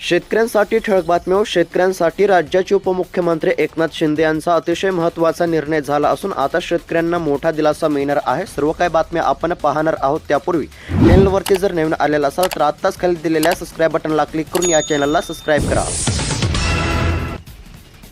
शेतकऱ्यांसाठी ठळक बातम्या हो. शेतकऱ्यांसाठी राज्याचे उपमुख्यमंत्री एकनाथ शिंदे यांचा अतिशय महत्त्वाचा निर्णय झाला असून आता शेतकऱ्यांना मोठा दिलासा मिळणार आहे. सर्व काही बातम्या आपण पाहणार आहोत. त्यापूर्वी चॅनलवरती जर नवीन आलेला असाल तर आत्ताच खाली दिलेल्या सबस्क्राईब बटनला क्लिक करून या चॅनलला सबस्क्राईब करा.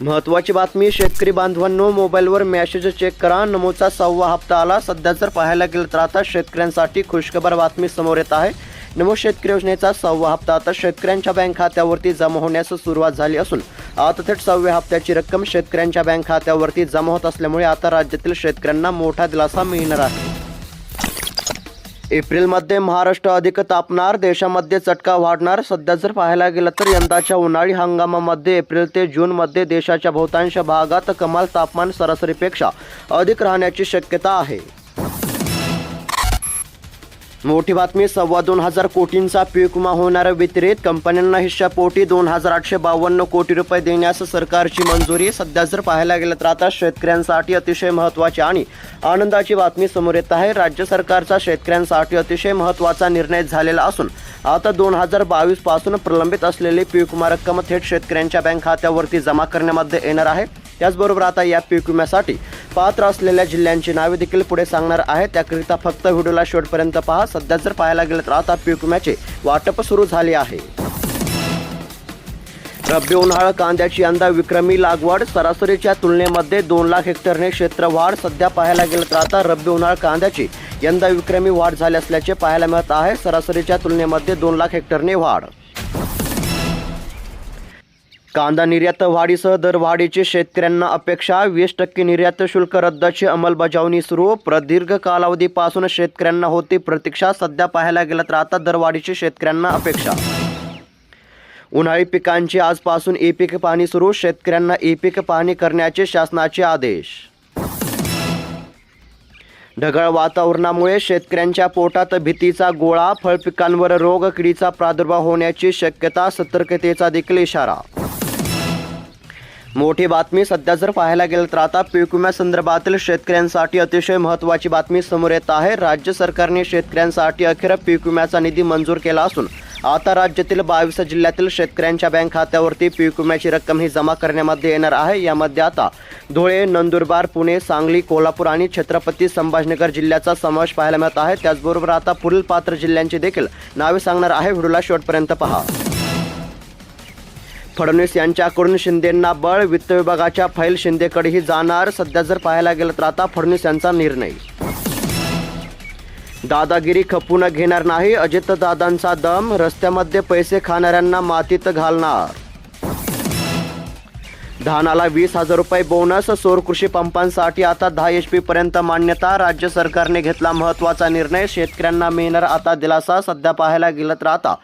महत्त्वाची बातमी शेतकरी बांधवांनो मोबाईलवर मॅसेज चेक करा. नमोचा सहावा हप्ता आला. सध्या जर पाहायला गेलं तर आता शेतकऱ्यांसाठी खुशखबर बातमी समोर येत आहे. नमो शेतकरी योजनेचा सहावा हप्ता आता शेतकऱ्यांच्या बँक खात्यावरती जमा होण्यास सुरुवात झाली असून आता थेट सहाव्या हप्त्याची रक्कम शेतकऱ्यांच्या बँक खात्यावरती जमा होत असल्यामुळे आता राज्यातील शेतकऱ्यांना मोठा दिलासा मिळणार आहे. एप्रिलमध्ये महाराष्ट्र अधिक तापणार देशामध्ये चटका वाढणार. सध्या जर पाहायला गेलं तर यंदाच्या उन्हाळी हंगामामध्ये एप्रिल ते जूनमध्ये देशाच्या बहुतांश भागात कमाल तापमान सरासरीपेक्षा अधिक राहण्याची शक्यता आहे. मोठी बातमी सव्वा दोन हजार कोटींचा पीक विमा होणार वितरित कंपन्यांना हिश्शापोटी दोन हजार आठशे बावन्न कोटी रुपये देण्यास सरकारची मंजुरी. सध्या जर पाहायला गेलं तर आता शेतकऱ्यांसाठी अतिशय महत्त्वाची आणि आनंदाची बातमी समोर येत आहे. राज्य सरकारचा शेतकऱ्यांसाठी अतिशय महत्त्वाचा निर्णय झालेला असून आता दोन हजार बावीसपासून प्रलंबित असलेली पीक विमा रक्कम थेट शेतकऱ्यांच्या बँक खात्यावरती जमा करण्यामध्ये येणार आहे. त्याचबरोबर आता या पीक विम्यासाठी पात्र असलेल्या जिल्ह्यांची नावे देखील पुढे सांगणार आहे त्याकरिता फक्त व्हिडिओला शेवटपर्यंत पहा. सध्या जर पाहायला गेलं तर आता पीक विम्याचे वाटप सुरू झाले आहे. रब्बी उन्हाळा कांद्याची यंदा विक्रमी लागवड. सरासरीच्या तुलनेमध्ये दोन लाख हेक्टरने क्षेत्र वाढ सध्या पाहायला गेलं तर आता रब्बी उन्हाळा कांद्याची यंदा विक्रमी वाढ झाली असल्याचे पाहायला मिळत आहे. सरासरीच्या तुलनेमध्ये दोन लाख हेक्टरने वाढ. कांदा निर्यात वाढीसह दरवाढीची शेतकऱ्यांना अपेक्षा वीस टक्के निर्यात शुल्क रद्दाची अंमलबजावणी सुरू. प्रदीर्घ कालावधीपासून शेतकऱ्यांना होती प्रतीक्षा सध्या पाहायला गेलं तर आता दरवाढीची शेतकऱ्यांना अपेक्षा. उन्हाळी पिकांची आजपासून ई पीक पाहणी सुरू शेतकऱ्यांना ई पीक पाहणी करण्याचे शासनाचे आदेश. ढगाळ वातावरणामुळे शेतकऱ्यांच्या पोटात भीतीचा गोळा फळपिकांवर रोग किडीचा प्रादुर्भाव होण्याची शक्यता सतर्कतेचा देखील इशारा. मोठी बातमी. सध्या जर पाहायला गेलं तर आता पीक विम्यासंदर्भातील शेतकऱ्यांसाठी अतिशय महत्त्वाची बातमी समोर येत आहे. राज्य सरकारने शेतकऱ्यांसाठी अखेर पीक विम्याचा निधी मंजूर केला असून आता राज्यातील बावीस जिल्ह्यातील शेतकऱ्यांच्या बँक खात्यावरती पीक विम्याची रक्कम ही जमा करण्यामध्ये येणार आहे. यामध्ये आता धुळे नंदुरबार पुणे सांगली कोल्हापूर आणि छत्रपती संभाजीनगर जिल्ह्याचा समावेश पाहायला मिळत आहे. त्याचबरोबर आता पुढील पात्र जिल्ह्यांची देखील नावे सांगणार आहे. व्हिडिओला शेवटपर्यंत पहा. फडणवीस यांच्याकडून शिंदेंना बळ वित्त विभागाच्या फाईल शिंदेकडेही जाणार. सध्या जर पाहायला गेलं तर आता फडणवीस यांचा निर्णय. दादागिरी खपून घेणार नाही. अजितदादांचा दम रस्त्यामध्ये पैसे खाणाऱ्यांना मातीत घालणार. धानाला वीस हजार रुपये बोनस सौर कृषी पंपांसाठी आता दहा एच पी पर्यंत मान्यता. राज्य सरकारने घेतला महत्त्वाचा निर्णय. शेतकऱ्यांना मिळणार आता दिलासा सध्या पाहायला गेलं तर आता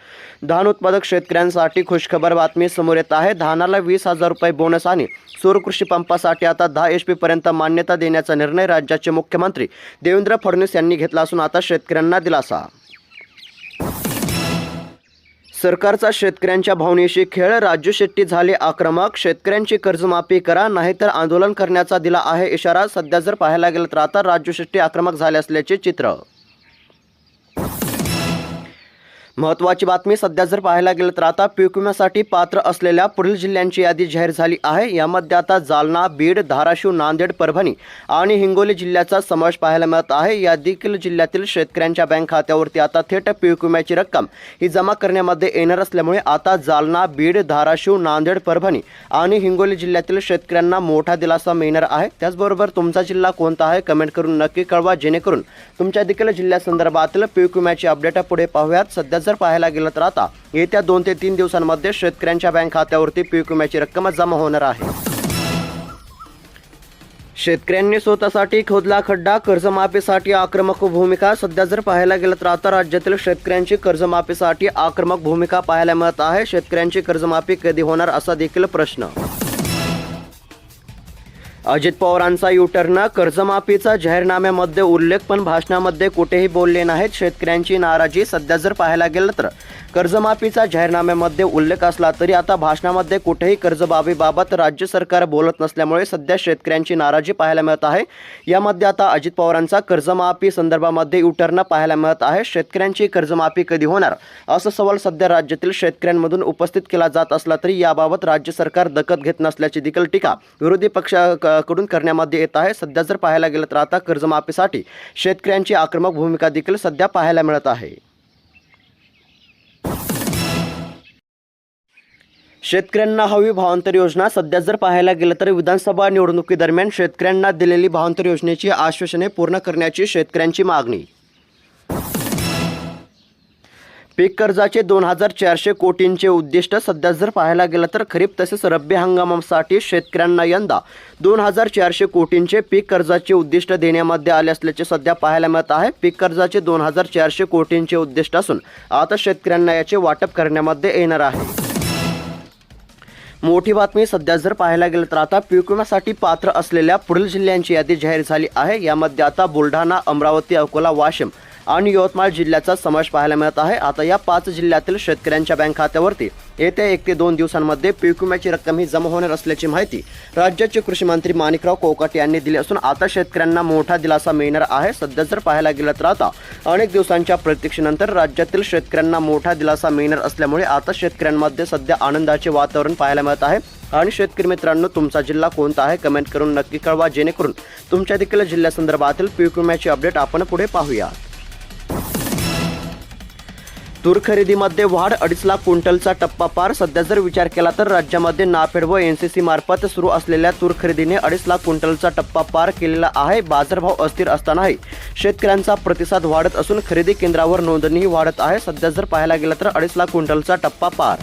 धान उत्पादक शेतकऱ्यांसाठी खुशखबर बातमी समोर येत आहे. धानाला वीस हजार रुपये बोनस आणि सौर कृषी पंपासाठी आता दहा एच पी पर्यंत मान्यता देण्याचा निर्णय राज्याचे मुख्यमंत्री देवेंद्र फडणवीस यांनी घेतला असून आता शेतकऱ्यांना दिलासा. सरकारचा शेतकऱ्यांच्या भावनेशी खेळ राजू शेट्टी झाले आक्रमक शेतकऱ्यांची कर्जमाफी करा नाहीतर आंदोलन करण्याचा दिला आहे इशारा सध्या जर पाहायला गेलं तर आता राजू शेट्टी आक्रमक झाले असल्याचे चित्र. महत्त्वाची बातमी सध्या जर पाहायला गेलं तर आता पीक विम्यासाठी पात्र असलेल्या पुढील जिल्ह्यांची यादी जाहीर झाली आहे. यामध्ये आता जालना बीड धाराशिव नांदेड परभणी आणि हिंगोली जिल्ह्याचा समावेश पाहायला मिळत आहे. या देखील जिल्ह्यातील शेतकऱ्यांच्या बँक खात्यावरती आता थेट पीक विम्याची रक्कम ही जमा करण्यामध्ये येणार असल्यामुळे आता जालना बीड धाराशिव नांदेड परभणी आणि हिंगोली जिल्ह्यातील शेतकऱ्यांना मोठा दिलासा मिळणार आहे. त्याचबरोबर तुमचा जिल्हा कोणता आहे कमेंट करून नक्की कळवा जेणेकरून तुमच्या देखील जिल्ह्यासंदर्भातील पीक विम्याची अपडेट पुढे पाहूयात. सध्या जर पाहायला गेलं तर आता येत्या दोन ते तीन दिवसांमध्ये शेतकऱ्यांच्या बँक खात्यावरती पीक विम्याची रक्कम जमा होणार आहे. शेतकऱ्यांनी स्वतःसाठी खोदला खड्डा कर्जमाफीसाठी आक्रमक भूमिका. सध्या जर पाहायला गेलं तर आता राज्यातील शेतकऱ्यांची कर्जमाफीसाठी आक्रमक भूमिका पाहायला मिळत आहे. शेतकऱ्यांची कर्जमाफी कधी होणार असा देखील प्रश्न. अजित पवारांचा युटर्न कर्जमाफीचा जाहीरनाम्यामध्ये उल्लेख पण भाषणामध्ये कुठेही बोलले नाहीत. शेतकऱ्यांची नाराजी सध्या जर पाहायला गेलं तर. कर्जमाफीचा जाहीरनाम्यामध्ये उल्लेख असला तरी आता भाषणामध्ये कुठेही कर्जबाबीबाबत राज्य सरकार बोलत नसल्यामुळे सध्या शेतकऱ्यांची नाराजी पाहायला मिळत आहे. यामध्ये आता अजित पवारांचा कर्जमाफी संदर्भामध्ये युटर्न पाहायला मिळत आहे. शेतकऱ्यांची कर्जमाफी कधी होणार? असा सवाल सध्या राज्यातील शेतकऱ्यांमधून उपस्थित केला जात असला तरी याबाबत राज्य सरकार दखत घेत नसल्याची देखील टीका विरोधी पक्षाकडून करण्यामध्ये येत आहे. सध्या जर पाहायला गेलं तर आता कर्जमाफीसाठी शेतकऱ्यांची आक्रमक भूमिका देखील सध्या पाहायला मिळत आहे. शेतकऱ्यांना हवी भावांतर योजना सध्या जर पाहायला गेलं तर विधानसभा निवडणुकीदरम्यान शेतकऱ्यांना दिलेली भावांतर योजनेची आश्वासने पूर्ण करण्याची शेतकऱ्यांची मागणी. पीक कर्जाचे दोन हजार चारशे कोटींचे उद्दिष्ट सध्या जर पाहायला गेलं तर खरीप तसेच रब्बी हंगामासाठी शेतकऱ्यांना यंदा दोन हजार चारशे कोटींचे पीक कर्जाचे उद्दिष्ट देण्यामध्ये आले असल्याचे सध्या पाहायला मिळत आहे. पीक कर्जाचे दोन हजार चारशे कोटींचे उद्दिष्ट असून आता शेतकऱ्यांना याचे वाटप करण्यामध्ये येणार आहे. मोठी बातमी सध्या जर पाहायला गेलं तर आता पीक विम्यासाठी पात्र असलेल्या पुढील जिल्ह्यांची यादी जाहीर झाली आहे. यामध्ये आता बुलढाणा अमरावती अकोला वाशिम आणि यवतमाळ जिल्ह्याचा समावेश पाहायला मिळत आहे. आता या पाच जिल्ह्यातील शेतकऱ्यांच्या बँक खात्यावरती येत्या एक ते दोन दिवसांमध्ये पीक विम्याची रक्कम ही जमा होणार असल्याची माहिती राज्याचे कृषी मंत्री माणिकराव कोकाटे यांनी दिली असून आता शेतकऱ्यांना मोठा दिलासा मिळणार आहे. सध्या जर पाहायला गेलं तर आता अनेक दिवसांच्या प्रतीक्षेनंतर राज्यातील शेतकऱ्यांना मोठा दिलासा मिळणार असल्यामुळे आता शेतकऱ्यांमध्ये सध्या आनंदाचे वातावरण पाहायला मिळत आहे. आणि शेतकरी मित्रांनो तुमचा जिल्हा कोणता आहे? कमेंट करून नक्की कळवा. जेणेकरून तुमच्या देखील जिल्ह्यासंदर्भातील पीक विम्याची अपडेट आपण पुढे पाहूया तूर खरेदीमध्ये वाढ अडीच लाख क्विंटलचा टप्पा पार. सध्या जर विचार केला तर राज्यामध्ये नाफेड व एन सी सी मार्फत सुरू असलेल्या तूर खरेदीने अडीच लाख क्विंटलचा टप्पा पार केलेला आहे. बाजारभाव अस्थिर असतानाही शेतकऱ्यांचा प्रतिसाद वाढत असून खरेदी केंद्रावर नोंदणीही वाढत आहे. सध्या जर पाहायला गेलं तर अडीच लाख क्विंटलचा टप्पा पार.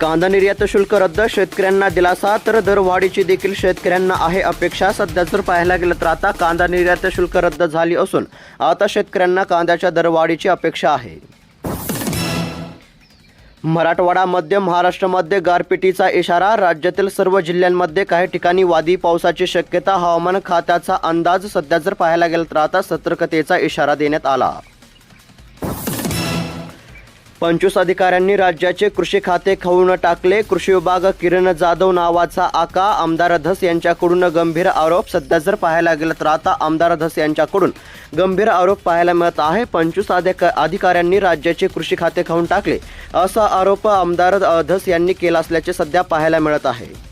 कांदा निर्यात शुल्क रद्द शेतकऱ्यांना दिलासा तर दरवाढीची देखील शेतकऱ्यांना आहे अपेक्षा. सध्या जर पाहायला गेलं तर आता कांदा निर्यात शुल्क रद्द झाली असून आता शेतकऱ्यांना कांद्याच्या दरवाढीची अपेक्षा आहे. मराठवाडा मध्य महाराष्ट्रामध्ये गारपिटीचा इशारा. राज्यातील सर्व जिल्ह्यांमध्ये काही ठिकाणी वादी पावसाची शक्यता. हवामान खात्याचा अंदाज सध्या जर पाहायला गेलं तर आता सतर्कतेचा इशारा देण्यात आला. पंचवीस अधिकाऱ्यांनी राज्याचे कृषी खाते खाऊन टाकले. कृषी विभाग किरण जाधव नावाचा आका आमदार धस यांच्याकडून गंभीर आरोप सध्या जर पाहायला गेलं तर आता आमदार धस यांच्याकडून गंभीर आरोप पाहायला मिळत आहे. पंचवीस अधिक अधिकाऱ्यांनी राज्याचे कृषी खाते खाऊन टाकले. असा आरोप आमदार धस यांनी केला असल्याचे सध्या पाहायला मिळत आहे.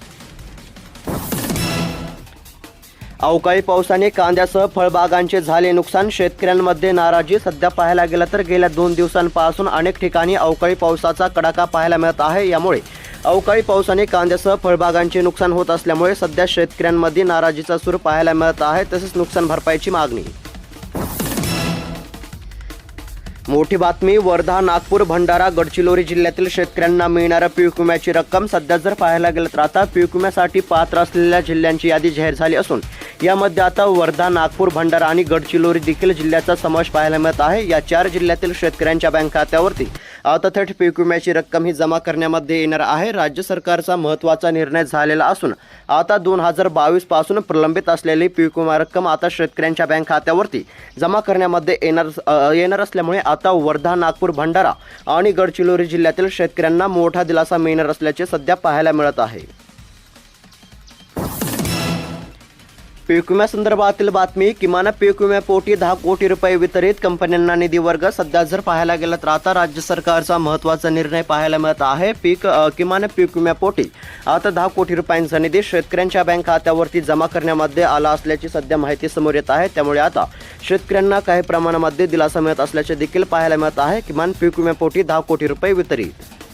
अवकाळी पावसाने कांद्यासह फळबागांचे झाले नुकसान. शेतकऱ्यांमध्ये नाराजी. सध्या पाहायला गेलं तर गेल्या दोन दिवसांपासून अनेक ठिकाणी अवकाळी पावसाचा कडाका पाहायला मिळत आहे. यामुळे अवकाळी पावसाने कांद्यासह फळबागांचे नुकसान होत असल्यामुळे सध्या शेतकऱ्यांमध्ये नाराजीचा सूर पाहायला मिळत आहे. तसेच नुकसान भरपाईची मागणी. मोठी बातमी वर्धा नागपूर भंडारा गडचिरोली जिल्ह्यातील शेतकऱ्यांना मिळणाऱ्या पीक विम्याची रक्कम सध्या जर पाहायला गेलं तर आता पीक विम्यासाठी पात्र असलेल्या जिल्ह्यांची यादी जाहीर झाली असून यामध्ये आता वर्धा नागपूर भंडारा आणि गडचिरोली देखील जिल्ह्याचा समावेश पाहायला मिळत आहे. या चार जिल्ह्यातील शेतकऱ्यांच्या बँक खात्यावरती आता थेट पीक विम्याची रक्कम ही जमा करण्यामध्ये येणार आहे. राज्य सरकारचा महत्त्वाचा निर्णय झालेला असून आता दोन हजार बावीसपासून प्रलंबित असलेली पीक विमा रक्कम आता शेतकऱ्यांच्या बँक खात्यावरती जमा करण्यामध्ये येणार येणार असल्यामुळे आता वर्धा नागपूर भंडारा आणि गडचिरोली जिल्ह्यातील शेतकऱ्यांना मोठा दिलासा मिळणार असल्याचे सध्या पाहायला मिळत आहे. पीक विम्यासंदर्भातील बातमी किमान पीक विम्यापोटी दहा कोटी रुपये वितरित कंपन्यांना निधी वर्ग सध्या जर पाहायला गेलं तर आता राज्य सरकारचा महत्त्वाचा निर्णय पाहायला मिळत आहे पीक किमान पीक विम्यापोटी आता दहा कोटी रुपयांचा निधी शेतकऱ्यांच्या बँक खात्यावरती जमा करण्यामध्ये आला असल्याची सध्या माहिती समोर येत आहे त्यामुळे आता शेतकऱ्यांना काही प्रमाणामध्ये दिलासा मिळत असल्याचे देखील पाहायला मिळत आहे किमान पीक विम्यापोटी दहा कोटी रुपये वितरित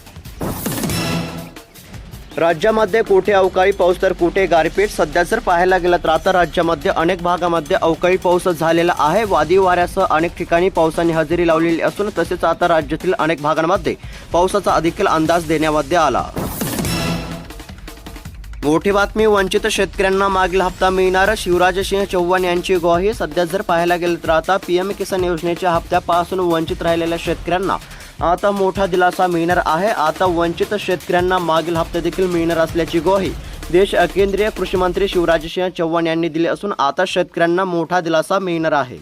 राज्यामध्ये कुठे अवकाळी पाऊस तर कुठे गारपीट? सध्या जर पाहायला गेलं तर आता राज्यामध्ये अनेक भागामध्ये अवकाळी पाऊस झालेला आहे. वादी वाऱ्यासह अनेक ठिकाणी पावसाने हजेरी लावलेली असून तसेच आता राज्यातील अनेक भागांमध्ये पावसाचा देखील अंदाज देण्यामध्ये आला. मोठी बातमी वंचित शेतकऱ्यांना मागील हप्ता मिळणार. शिवराजसिंह चौहान यांची ग्वाही. सध्या जर पाहायला गेलं तर आता पीएम किसान योजनेच्या हप्त्यापासून वंचित राहिलेल्या शेतकऱ्यांना आता मोठा दिलासा मिळणार आहे. आता वंचित शेतकऱ्यांना मागील हप्ते देखील मिळणार असल्याची ग्वाही देश केंद्रीय कृषी मंत्री शिवराजसिंह चव्हाण यांनी दिली असून आता शेतकऱ्यांना मोठा दिलासा मिळणार आहे.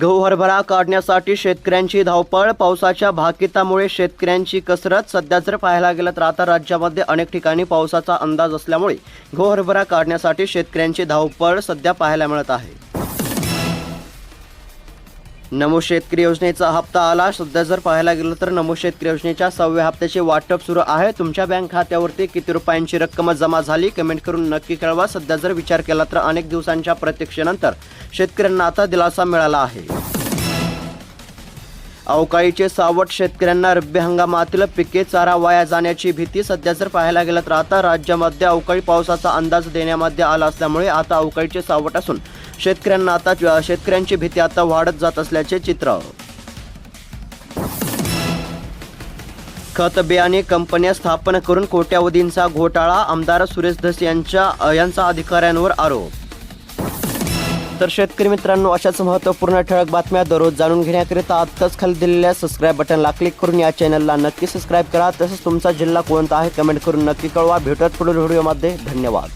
गहू हरभरा काढण्यासाठी शेतकऱ्यांची धावपळ पावसाच्या भाकितामुळे शेतकऱ्यांची कसरत सध्या जर पाहायला गेलं तर आता राज्यामध्ये अनेक ठिकाणी पावसाचा अंदाज असल्यामुळे गहू हरभरा काढण्यासाठी शेतकऱ्यांची धावपळ सध्या पाहायला मिळत आहे. नमो शेतकरी योजनेचा हप्ता आला. सध्या जर पाहायला गेलं तर नमो शेतकरी योजनेच्या सहाव्या हप्त्याचे वाटप सुरू आहे. तुमच्या बँक खात्यावरती किती रुपयांची रक्कम जमा झाली? कमेंट करून नक्की कळवा. सध्या जर विचार केला तर अनेक दिवसांच्या प्रतीक्षेनंतर शेतकऱ्यांना आता दिलासा मिळाला आहे. अवकाळीचे सावट शेतकऱ्यांना रब्बी हंगामातील पिके चारा वाया जाण्याची भीती. सध्या जर पाहायला गेलं तर आता राज्यामध्ये अवकाळी पावसाचा अंदाज देण्यामध्ये आला असल्यामुळे आता अवकाळीचे सावट असून शेतकऱ्यांना आता शेतकऱ्यांची भीती आता वाढत जात असल्याचे चित्र. खत बियाणे कंपन्या स्थापन करून कोट्यावधींचा घोटाळा आमदार सुरेश धस यांच्या यांचा अधिकाऱ्यांवर आरोप. तर शेतकरी मित्रांनो अशाच महत्त्वपूर्ण ठळक बातम्या दररोज जाणून घेण्याकरिता आत्ताच खाली दिलेल्या सबस्क्राईब बटनला क्लिक करून या चॅनलला नक्की सबस्क्राईब करा. तसंच तुमचा जिल्हा कोणता आहे कमेंट करून नक्की कळवा. भेटत पुढील व्हिडिओमध्ये धन्यवाद.